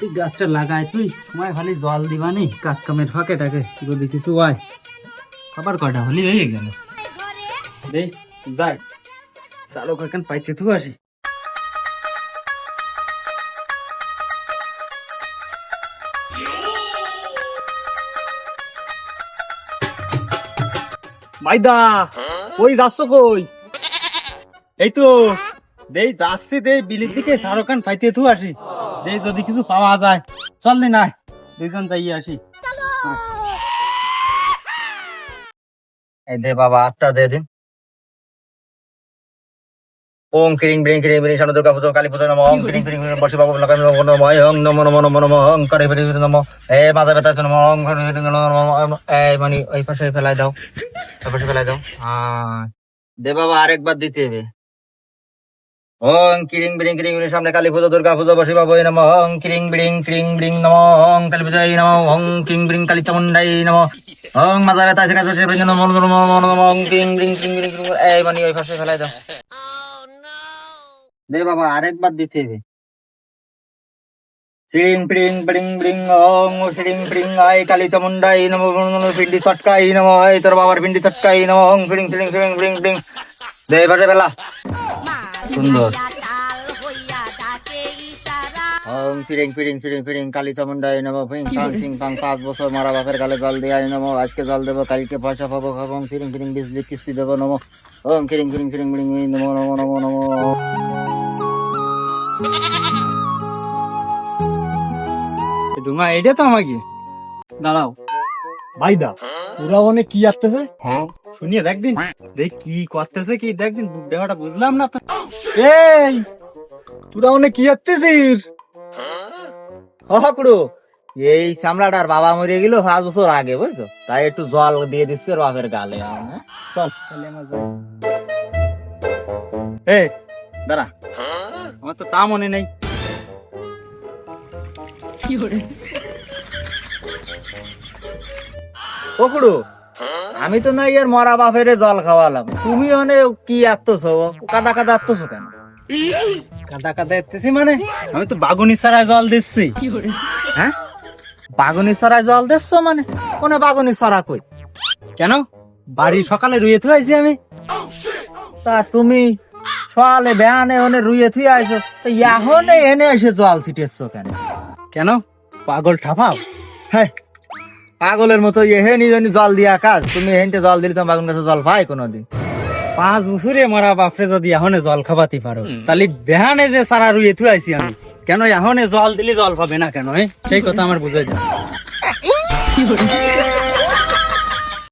তুই গাছটা লাগাই তুই। সময় খালি জল দিবানি, কাজ কামের ফাঁকে টাকে যদি কিছু হয় খাবার কয়টা হলি হয়ে গেল। দে, যাই। চালক এখন পাইতে তু আসি। মাইদা ওই যাচ্ছ কই? এই তো। দেই যাচ্ছি দেই বিলির দিকে সারকান পাইতে তু আসি দেই যদি কিছু পাওয়া যায় চল নি না দুইজন যাই আসি এই দে বাবা আটটা দে দিন ওম ক্রিং ব্রিং ক্রিং ব্রিং সামনে দুর্গা পুজো কালী পুজো নম ওম ক্রিং ক্রিং বসে বাবু লাগাই নম নম ওং নম নম নম নম ওং করে ফেরি নম এ ব্যথা আছে নম ওং করে ফেরি নম নম এই মানে ওই পাশে ফেলাই দাও ওই পাশে ফেলাই দাও হ্যাঁ দে বাবা আরেকবার দিতে হবে ওং ক্রিং ব্রিং ক্রিং ব্রিং সামনে কালী পুজো দুর্গা পুজো বসে বাবু নম। ওং ক্রিং ব্রিং ক্রিং ব্রিং নম। ওং কালী পুজো নম। ওং ক্রিং ব্রিং কালী চামুন্ডাই নম। ওং মাথা ব্যথা আছে কাছে নম নম নম নম নম ওং ক্রিং ব্রিং ক্রিং ব্রিং ক্রিং এই মানে ওই পাশে ফেলাই দাও। দে বাবা আরেকবার দিতে হবে। সিড়িং পিড়িং পিড়িং পিড়িং ওং সিড়িং পিড়িং আই কালী চামুন্ডাই নম পিন্ডি ছটকাই নম এই তোর বাবার পিন্ডি ছটকাই নম। ওং পিড়িং পিড়িং পিড়িং পিড়িং পিড়িং দে এবারে বেলা সুন্দর। ওং সিরিং ফিরিং সিরিং ফিরিং কালী চামুন্ডাই নম ফিং ফাং সিং ফাং পাঁচ বছর মারা বাপের গালে জল দিয়ে নম আজকে জল দেবো কালকে পয়সা পাবো খাব সিরিং ফিরিং বিজলি কিস্তি দেবো নম। ওং কিরিং কিরিং কিরিং কিরিং নম নম নম নম। ডুমা এটা তো আমাকে। দাঁড়াও। ভাইদা। ওরা অনেক কি আসতেছে শুনিয়ে দেখ দিন। দেখ কি করতেছে কি দেখ দিন দেওয়াটা বুঝলাম না তো। এই তোরা অনেক কি হচ্ছিস হকুড়ো এই সামলাটার বাবা মরে গেল পাঁচ বছর আগে বুঝছ? তাই একটু জল দিয়ে দিচ্ছে বাপের গালে হ্যাঁ? চল তাহলে আমার যাই। এই দাঁড়া। আমার তো তা মনে নেই। হকুড়ো আমি তো না ইয়ার মরা বাপের জল খাওয়ালাম। তুমি অনে কি আত্মছো কাদা কাদা আত্মছো কেন? কাদা কাদা এসতেছি মানে? আমি তো বাগুনি ছাড়া জল দিচ্ছি। হ্যাঁ? বাগুনি সরাই জল দিচ্ছ মানে? কোনে বাগুনি সরা কই? কেন? বাড়ি সকালে রুয়ে থুয়েছি আমি। তা তুমি সকালে বেহানে ওনে রুইয়ে থুই আইছো তো ইয়াহনে এনে এসে জল ছিটেছ কেন? কেন? পাগল ঠাপাও? হ্যাঁ পাগলের মতো এহে নিজনি জল দিয়া কাজ। তুমি হেনতে জল দিলে তোমার বাগুন গাছে জল পায় কোনোদিন। পাঁচ বছরে মরা বাপরে যদি এখনে জল খাবাতে পারো তাহলে বেহানে যে সারা রুয়ে থুয়েছি আমি কেন এখনে জল দিলে জল পাবে না কেন? সেই কথা আমার বুঝে যায়